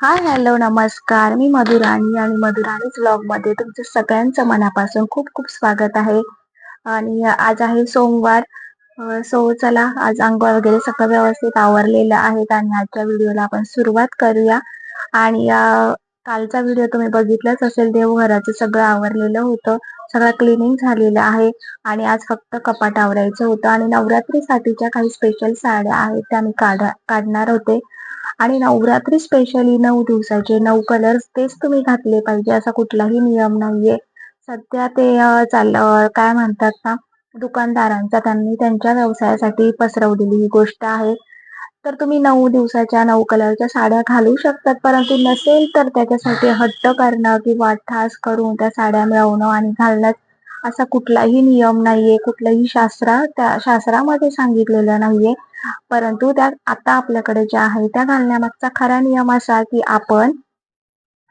Hi hello नमस्कार. मी मधुराणी आणि मधुराणीच मध्ये तुमचं सगळ्यांचं मनापासून खूप खूप स्वागत आहे. आणि आज आहे सोमवार. सो चला आज अंघोळ वगैरे सगळं व्यवस्थित आवरलेलं आहे आणि आजच्या व्हिडिओला आपण सुरुवात करूया. आणि कालचा व्हिडिओ तुम्ही बघितलाच असेल देवघराचं सगळं आवरलेलं होतं. सगळं क्लिनिंग झालेलं आहे. आणि आज फक्त कपाट आवरायचं होतं. आणि नवरात्रीसाठीच्या काही स्पेशल साड्या आहेत त्या मी काढ काढणार होते. आणि नवरात्री स्पेशली नऊ दिवसाचे नऊ कलर्स तेच तुम्ही घातले पाहिजे असा कुठलाही नियम नाहीये. सध्या ते चाल काय म्हणतात ना दुकानदारांचा त्यांनी त्यांच्या व्यवसायासाठी पसरवलेली ही गोष्ट आहे. तर तुम्ही नऊ दिवसाच्या नऊ कलरच्या साड्या घालू शकतात परंतु नसेल तर त्याच्यासाठी हट्ट करणं किंवा ठास करून त्या साड्या मिळवणं आणि घालणं असा कुठलाही नियम नाहीये. कुठलंही शास्त्रा त्या शास्त्रामध्ये सांगितलेलं नाहीये. परंतु त्या आता आपल्याकडे ज्या आहे त्या घालण्यामागचा खरा नियम असा की आपण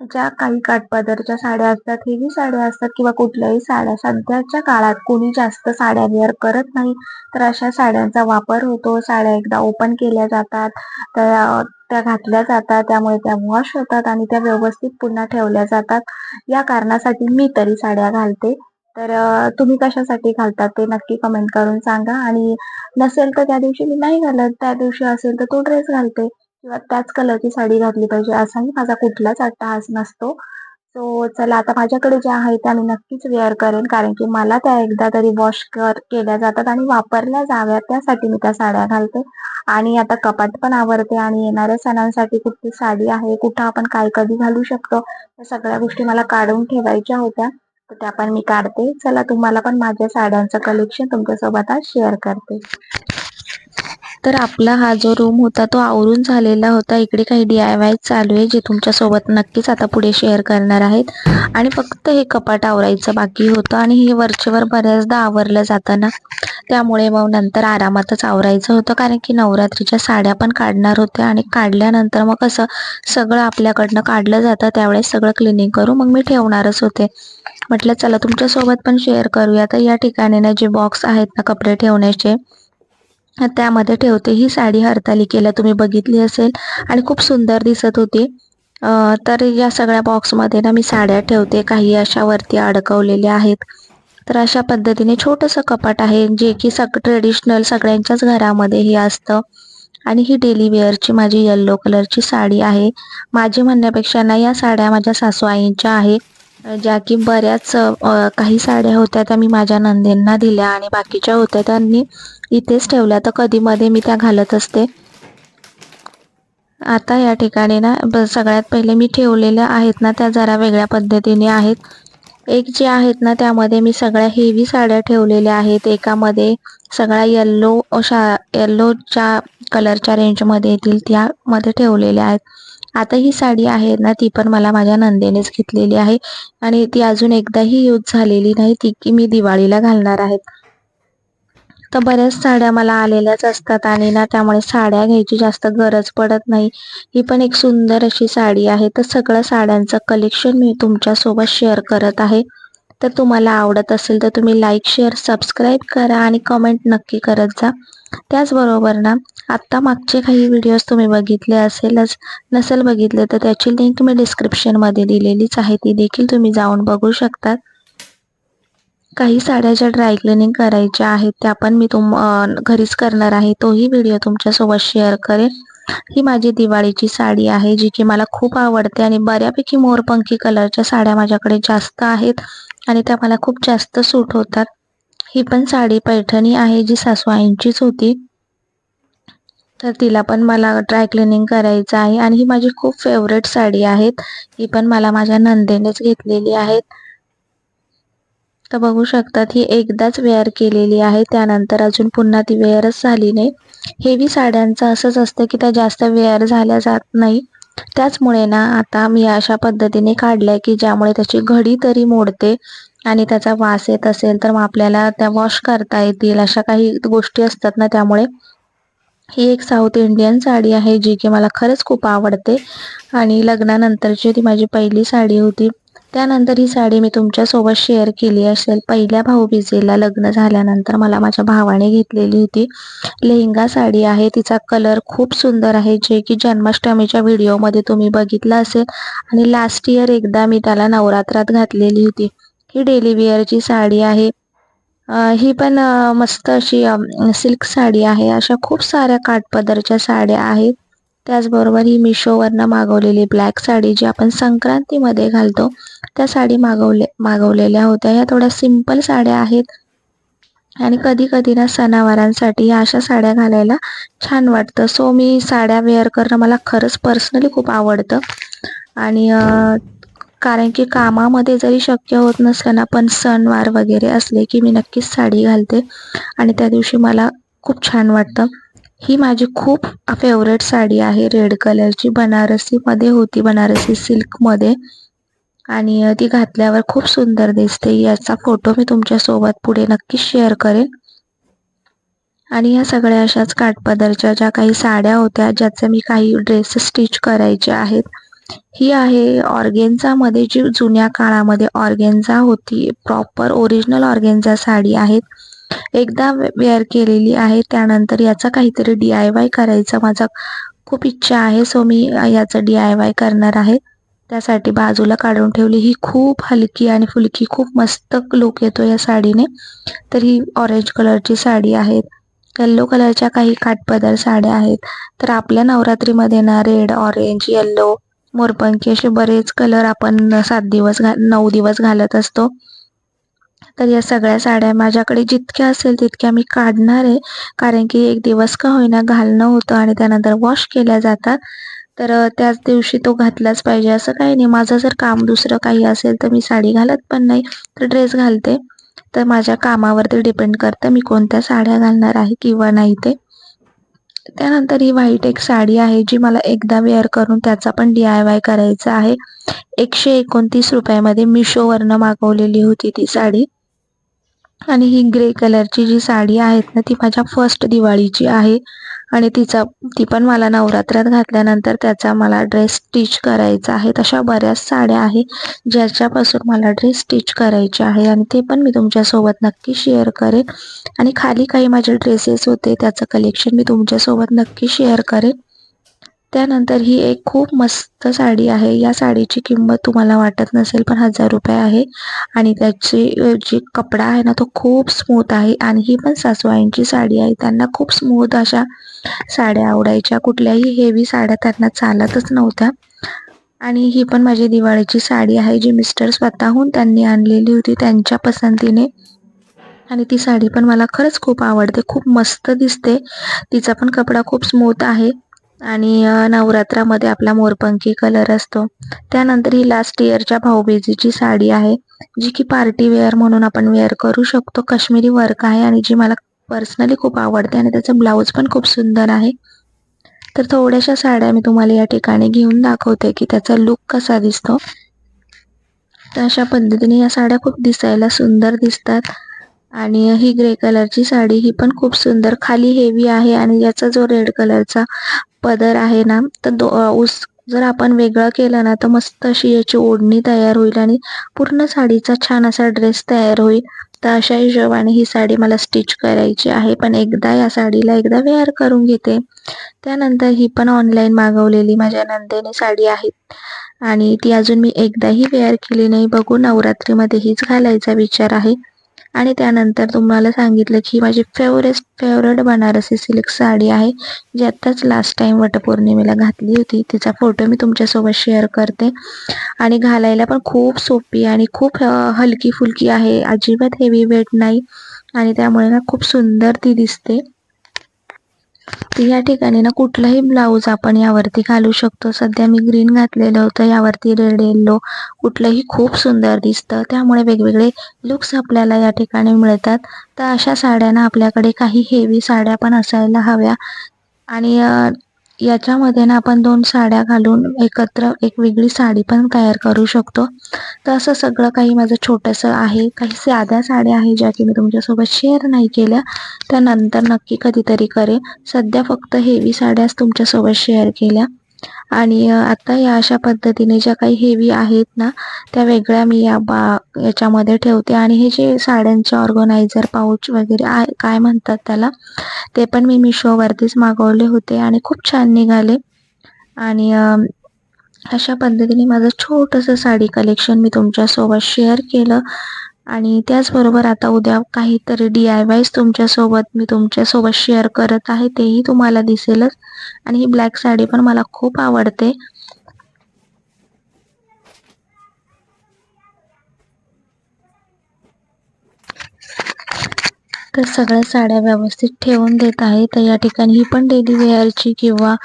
ज्या काही काठपदरच्या साड्या असतात हेवी साड्या असतात किंवा कुठल्याही साड्या सध्याच्या काळात कोणी जास्त साड्या वेअर करत नाही तर अशा साड्यांचा वापर होतो. साड्या एकदा ओपन केल्या जातात त्या त्या घातल्या जातात त्यामुळे त्या वॉश होतात आणि त्या व्यवस्थित पुन्हा ठेवल्या जातात. या कारणासाठी मी तरी साड्या घालते. तर तुम्ही कशासाठी घालतात ते नक्की कमेंट करून सांगा. आणि नसेल तर त्या दिवशी मी नाही घालत. त्या दिवशी असेल तर तो ड्रेस घालते. किंवा त्याच कलरची साडी घातली पाहिजे असाही माझा कुठलाच अट्टहास नसतो. सो चला आता माझ्याकडे ज्या आहेत त्या मी नक्कीच वेअर करेन. कारण की मला त्या एकदा तरी वॉश कर केल्या जातात आणि वापरल्या जाव्यात. त्यासाठी मी त्या साड्या घालते. आणि आता कपाट पण आवडते आणि येणाऱ्या सणांसाठी कुठली साडी आहे कुठं आपण काय कधी घालू शकतो या सगळ्या गोष्टी मला काढून ठेवायच्या होत्या. तर त्या पण मी काढते. चला तुम्हाला पण माझ्या साड्यांचं कलेक्शन तुमच्यासोबत आज शेअर करते. तर आपला हा जो रूम होता तो आवरून झालेला होता. इकडे काही डी आय वाय चालू आहे जे तुमच्यासोबत नक्कीच आता पुढे शेअर करणार आहेत. आणि फक्त हे कपाट आवरायचं बाकी होतं आणि हे वरचेवर बऱ्याचदा आवरलं जातं ना त्यामुळे मग नंतर आरामातच आवरायचं होतं. कारण की नवरात्रीच्या साड्या पण काढणार होत्या आणि काढल्यानंतर मग कसं सगळं आपल्याकडनं काढलं जातं. त्यावेळेस सगळं क्लिनिंग करू मग मी ठेवणारच होते. म्हटलं चला तुमच्यासोबत पण शेअर करूया. तर या ठिकाणी ना जे बॉक्स आहेत ना कपडे ठेवण्याचे त्यामध्ये ठेवते. ही साडी हरतालिकेला तुम्ही बघितली असेल. आणि खूप सुंदर दिसत होती. तर या सगळ्या बॉक्समध्ये ना मी साड्या ठेवते. काही अशा वरती अडकवलेल्या आहेत. तर अशा पद्धतीने छोटंसं कपाट आहे जे की सग ट्रेडिशनल सगळ्यांच्याच घरामध्ये हे असतं. आणि ही डेली वेअरची माझी येल्लो कलरची साडी आहे. माझी म्हणण्यापेक्षा ना या साड्या माझ्या सासू आईंच्या आहे. ज्या की बऱ्याच काही साड्या होत्या त्या मी माझ्या नंदेंना दिल्या आणि बाकीच्या होत्या त्यांनी इथेच ठेवल्या. तर कधी मध्ये मी त्या घालत असते. आता या ठिकाणी ना सगळ्यात पहिले मी ठेवलेल्या आहेत ना त्या जरा वेगळ्या पद्धतीने आहेत. एक जे आहेत ना त्यामध्ये मी सगळ्या हेवी साड्या ठेवलेल्या आहेत. एकामध्ये सगळ्या येल्लो शा येल्लोच्या कलरच्या रेंजमध्ये येतील त्यामध्ये ठेवलेल्या आहेत. आता ही साडी आहे ना ती पण मला माझ्या नंदेनेच घेतलेली आहे. आणि ती अजून एकदाही यूज झालेली नाही ती की मी दिवाळीला घालणार आहे. तर बऱ्याच साड्या मला आलेल्याच असतात आणि ना त्यामुळे साड्या घ्यायची जास्त गरज पडत नाही. ही पण एक सुंदर अशी साडी आहे. तर सगळं साड्यांचं कलेक्शन मी तुमच्यासोबत शेअर करत आहे. तर तुम्हाला आवडत असेल तर तुम्ही लाईक शेअर सबस्क्राईब करा आणि कमेंट नक्की करत जा. त्याचबरोबर ना आत्ता मागचे काही व्हिडिओज तुम्ही बघितले असेलच नसेल बघितले तर त्याची लिंक मी डिस्क्रिप्शनमध्ये दिलेलीच आहे. ती देखील तुम्ही जाऊन बघू शकता काही साड्या ज्या ड्राय क्लिनिंग करायच्या आहेत त्या पण मी तुम घरीच करणार आहे. तोही व्हिडिओ तुमच्यासोबत शेअर करेन. ही माझी दिवाळीची साडी आहे जी की मला खूप आवडते आणि बऱ्यापैकी मोरपंखी कलरच्या साड्या माझ्याकडे जास्त आहेत. आणि त्या मला खूप जास्त सूट होतात. ही पण साडी पैठणी आहे जी सासवाईंचीच होती. तर तिला पण मला ड्राय क्लिनिंग करायचं आहे आणि ही माझी खूप फेवरेट साडी आहेत. ही पण मला माझ्या नंदेनेच घेतलेली आहेत. तर बघू शकतात ही एकदाच वेअर केलेली आहे. त्यानंतर अजून पुन्हा ती वेअरच झाली नाही. हेवी साड्यांचं असंच असतं की त्या जास्त वेअर झाल्या जात नाही. त्याचमुळे ना आता मी अशा पद्धतीने काढल्या की ज्यामुळे त्याची घडी तरी मोडते आणि त्याचा वास येत असेल तर मग आपल्याला त्या वॉश करता येतील अशा काही गोष्टी असतात ना त्यामुळे. ही एक साऊथ इंडियन साडी आहे जी की मला खरंच खूप आवडते. आणि लग्नानंतरची ती माझी पहिली साडी होती. त्यानंतर ही साडी मी तुमच्यासोबत शेअर केली असेल. पहिल्या भाऊबीजेला लग्न झाल्यानंतर मला माझ्या भावाने घेतलेली होती. लेहंगा साडी आहे. तिचा कलर खूप सुंदर आहे. जे की जन्माष्टमीच्या व्हिडिओमध्ये तुम्ही बघितलं असेल. आणि लास्ट इयर एकदा मी त्याला नवरात्रात घातलेली होती. ही डेली वेअरची साडी आहे. ही पण मस्त अशी सिल्क साडी आहे. अशा खूप साऱ्या काठपदरच्या साड्या आहेत. त्याचबरोबर ही मिशोवरनं मागवलेली ब्लॅक साडी जी आपण संक्रांतीमध्ये घालतो त्या साडी मागवले मागवलेल्या होत्या. या थोड्या सिंपल साड्या आहेत. आणि कधी कधी ना सणावारांसाठी अशा साड्या घालायला छान वाटतं. सो मी साड्या वेअर करणं मला खरंच पर्सनली खूप आवडतं. आणि कारण की कामामध्ये जरी शक्य होत नसलं ना पण सणवार वगैरे असले की मी नक्कीच साडी घालते. आणि त्या दिवशी मला खूप छान वाटतं. ही माझी खूप फेवरेट साडी आहे. रेड कलरची बनारसीमध्ये होती. बनारसी सिल्कमध्ये. आणि ती घातल्यावर खूप सुंदर दिसते. याचा फोटो मी तुमच्यासोबत पुढे नक्कीच शेअर करेन. आणि या सगळ्या अशाच काठपदरच्या ज्या काही साड्या होत्या ज्याचे मी काही ड्रेस स्टिच करायचे आहेत ही आहे ऑर्गेन्झामध्ये जी जुन्या काळामध्ये ऑर्गेन्झा होती. प्रॉपर ओरिजिनल ऑर्गेन्झा साडी आहेत. एकदा वेअर केलेली आहे. त्यानंतर याचा काहीतरी डी आय वाय करायचा माझा खूप इच्छा आहे. सो मी याचं डी आय वाय करणार आहे. त्यासाठी बाजूला काढून ठेवली. ही खूप हलकी आणि फुलकी खूप मस्त लुक येतो या साडीने. तर ही ऑरेंज कलरची साडी आहे. येल्लो कलरच्या काही काटपदर साड्या आहेत. तर आपल्या नवरात्रीमध्ये ना रेड ऑरेंज येल्लो मोरपंखी असे बरेच कलर आपण सात दिवस घा नऊ दिवस घालत असतो. तर या सगळ्या साड्या माझ्याकडे जितक्या असेल तितक्या मी काढणार आहे. कारण की एक दिवस का होईना घालणं होतं आणि त्यानंतर वॉश केल्या जातात. तर त्याच दिवशी तो घातलाच पाहिजे. असं काही नाही. माझं जर काम दुसरं काही असेल तर मी साडी घालत पण नाही तर ड्रेस घालते. तर माझ्या कामावरती डिपेंड करतं मी कोणत्या साड्या घालणार आहे किंवा नाही ते. त्यानंतर ही व्हाईट एक साडी आहे जी मला एकदा वेअर करून त्याचा पण डी आय वाय करायचा आहे. एकशे एकोणतीस रुपयामध्ये मिशोवरनं मागवलेली होती ती साडी. आणि ही ग्रे कलरची जी साडी आहेत ना ती माझ्या फर्स्ट दिवाळीची आहे. आणि तिचा ती पण मला नवरात्रात घातल्यानंतर त्याचा मला ड्रेस स्टिच करायचा आहे. तशा बऱ्याच साड्या आहे ज्याच्यापासून मला ड्रेस स्टिच करायचे आहे आणि ते पण मी तुमच्यासोबत नक्की शेअर करेन. आणि खाली काही माझे ड्रेसेस होते त्याचं कलेक्शन मी तुमच्यासोबत नक्की शेअर करेन. त्यानंतर ही एक खूप मस्त साडी आहे. या साडीची किंमत तुम्हाला वाटत नसेल पण हजार रुपये आहे. आणि त्याची जी कपडा आहे ना तो खूप स्मूथ आहे. आणि ही पण सासवाईंची साडी आहे. त्यांना खूप स्मूथ अशा साड्या आवडायच्या. कुठल्याही हेवी साड्या त्यांना चालतच नव्हत्या. आणि ही पण माझी दिवाळीची साडी आहे जी मिस्टर स्वतःहून त्यांनी आणलेली होती त्यांच्या पसंतीने. आणि ती साडी पण मला खरंच खूप आवडते. खूप मस्त दिसते. तिचा पण कपडा खूप स्मूथ आहे. आणि नवरात्रामध्ये आपला मोरपंखी कलर असतो. त्यानंतर ही लास्ट इयरच्या भाऊबीजीची साडी आहे जी की पार्टी वेअर म्हणून आपण वेअर करू शकतो. काश्मीरी वर्क आहे आणि जी मला पर्सनली खूप आवडते आणि त्याचं ब्लाऊज पण खूप सुंदर आहे. तर थोड्याशा साड्या मी तुम्हाला या ठिकाणी घेऊन दाखवते की त्याचा लुक कसा दिसतो. तर अशा पद्धतीने या साड्या खूप दिसायला सुंदर दिसतात. आणि ही ग्रे कलरची साडी ही पण खूप सुंदर खाली हेवी आहे आणि याचा जो रेड कलरचा पदर आहे ना तर दो ऊस जर आपण वेगळं केलं ना तर मस्त अशी याची ओढणी तयार होईल आणि पूर्ण साडीचा छान असा ड्रेस तयार होईल. तर अशा हिशोबाने ही साडी मला स्टिच करायची आहे. पण एकदा या साडीला एकदा वेअर करून घेते. त्यानंतर ही पण ऑनलाईन मागवलेली माझ्या नंदेने साडी आहे. आणि ती अजून मी एकदाही वेअर केली नाही. बघू नवरात्रीमध्ये हीच घालायचा विचार आहे. आणि त्यानंतर तुम्हाला सांगितलं की माझी favourite favourite Banarasi silk sari आहे जी आत्ताच लास्ट टाईम वटपौर्णिमेला घातली होती. तिचा फोटो मी तुमच्यासोबत शेअर करते. आणि घालायला पण खूप सोपी आणि खूप हलकी फुलकी आहे. अजिबात हेवी वेट नाही. आणि त्यामुळे ना खूप सुंदर ती दिसते. या ठिकाणी ना कुठलाही ब्लाऊज आपण यावरती घालू शकतो. सध्या मी ग्रीन घातलेलं होतं यावरती रेड येल्लो कुठलंही खूप सुंदर दिसतं. त्यामुळे वेगवेगळे लुक्स आपल्याला या ठिकाणी मिळतात. तर अशा साड्यांना आपल्याकडे काही हेवी साड्या पण असायला हव्या. आणि याच्यामध्ये ना आपण दोन साड्या घालून एकत्र एक वेगळी साडी पण तयार करू शकतो. तर असं सगळं काही माझं छोटंसं आहे. काही साध्या साड्या आहे ज्या की मी तुमच्यासोबत शेअर नाही केल्या. त्यानंतर नक्की कधीतरी करेन. सध्या फक्त हेवी साड्याच तुमच्यासोबत शेअर केल्या. आणि आता या अशा पद्धतीने ज्या काही हेवी आहेत ना त्या वेगळ्या मी या बा याच्यामध्ये ठेवते. आणि हे जे साड्यांचे ऑर्गनायझर पाऊच वगैरे आहे काय म्हणतात त्याला ते पण मी मिशोवरतीच मागवले होते आणि खूप छान निघाले. आणि अशा पद्धतीने माझं छोटंसं साडी कलेक्शन मी तुमच्यासोबत शेअर केलं. आणि त्याचबरोबर आता उद्या काहीतरी डी आय वायज तुमच्यासोबत मी तुमच्यासोबत शेअर करत आहे तेही तुम्हाला दिसेलच. आणि ही ब्लॅक साडी पण मला खूप आवडते. तर सगळ्या साड्या व्यवस्थित ठेवून देत आहे. तर या ठिकाणी ही पण डेली वेअरची किंवा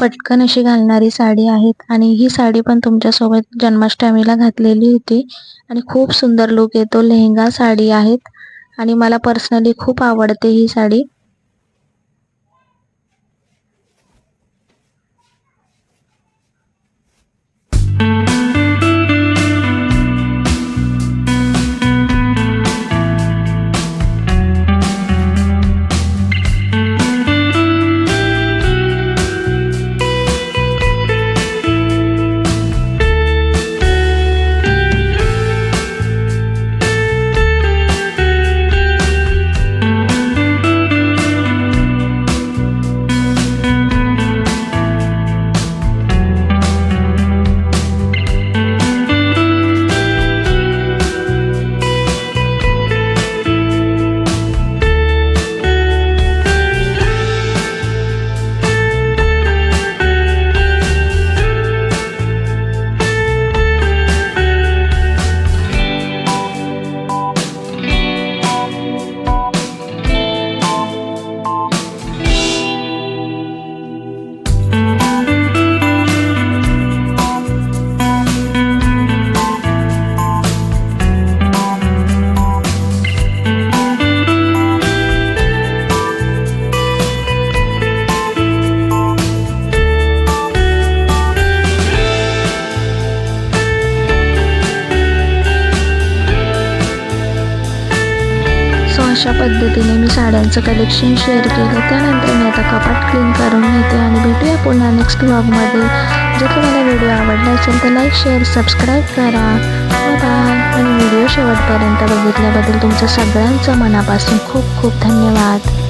पटकन अशी घालणारी साडी आहेत. आणि ही साडी पण तुमच्यासोबत जन्माष्टमीला घातलेली होती. आणि खूप सुंदर लुक येतो लेहंगा साडी आहेत. आणि मला पर्सनली खूप आवडते ही साडी. पद्धतीने मी साड्यांचं कलेक्शन शेअर केलं. त्यानंतर मी आता कपाट क्लीन करून घेते आणि भेटूया पुन्हा नेक्स्ट ब्लॉगमध्ये जर तुम्हाला व्हिडिओ आवडला असेल तर लाईक शेअर सबस्क्राईब करा. बाय आणि व्हिडिओ शेवटपर्यंत बघितल्याबद्दल तुमचं सगळ्यांचं मनापासून खूप खूप धन्यवाद.